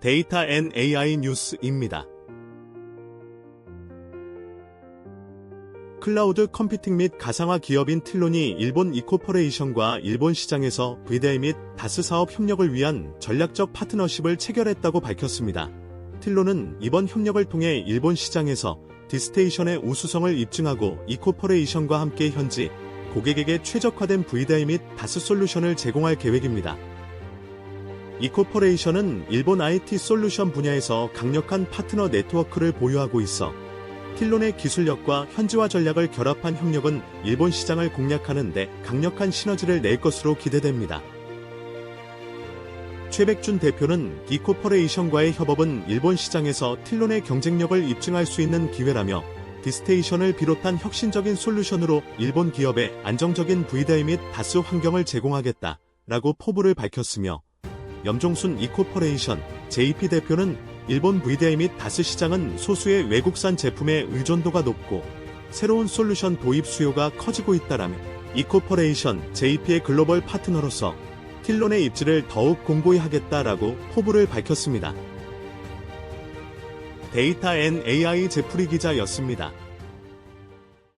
데이터 앤 AI 뉴스입니다. 클라우드 컴퓨팅 및 가상화 기업인 틸론이 일본 이코퍼레이션과 일본 시장에서 VDI 및 다스 사업 협력을 위한 전략적 파트너십을 체결했다고 밝혔습니다. 틸론은 이번 협력을 통해 일본 시장에서 디스테이션의 우수성을 입증하고 이코퍼레이션과 함께 현지 고객에게 최적화된 VDI 및 다스 솔루션을 제공할 계획입니다. 이코퍼레이션은 일본 IT 솔루션 분야에서 강력한 파트너 네트워크를 보유하고 있어 틸론의 기술력과 현지화 전략을 결합한 협력은 일본 시장을 공략하는 데 강력한 시너지를 낼 것으로 기대됩니다. 최백준 대표는 이코퍼레이션과의 협업은 일본 시장에서 틸론의 경쟁력을 입증할 수 있는 기회라며 디스테이션을 비롯한 혁신적인 솔루션으로 일본 기업에 안정적인 VDI 및 다스 환경을 제공하겠다 라고 포부를 밝혔으며 염종순 이코퍼레이션 JP 대표는 일본 VDI 및 다스 시장은 소수의 외국산 제품의 의존도가 높고 새로운 솔루션 도입 수요가 커지고 있다라며 이코퍼레이션 JP의 글로벌 파트너로서 틸론의 입지를 더욱 공고히 하겠다라고 포부를 밝혔습니다. 데이터 앤 AI 제프리 기자였습니다.